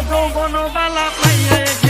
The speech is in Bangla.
কোনো বনবালা পাইয়ে